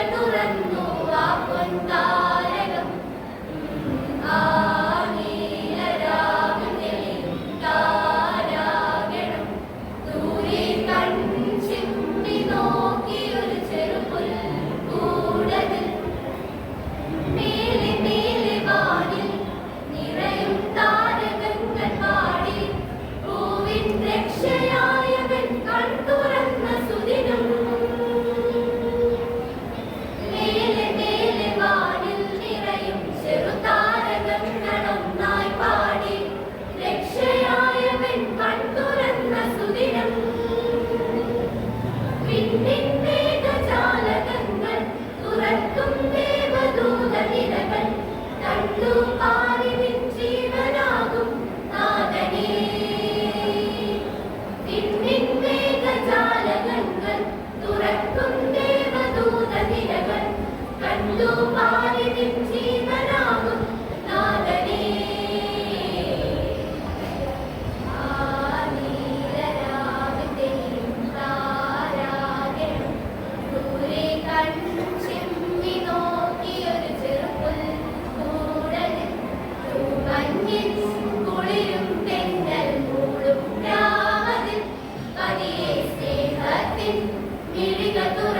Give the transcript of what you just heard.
ಕಣ್ಣುರನ್ನು ವಾಪಂತಾ Mi Irritatura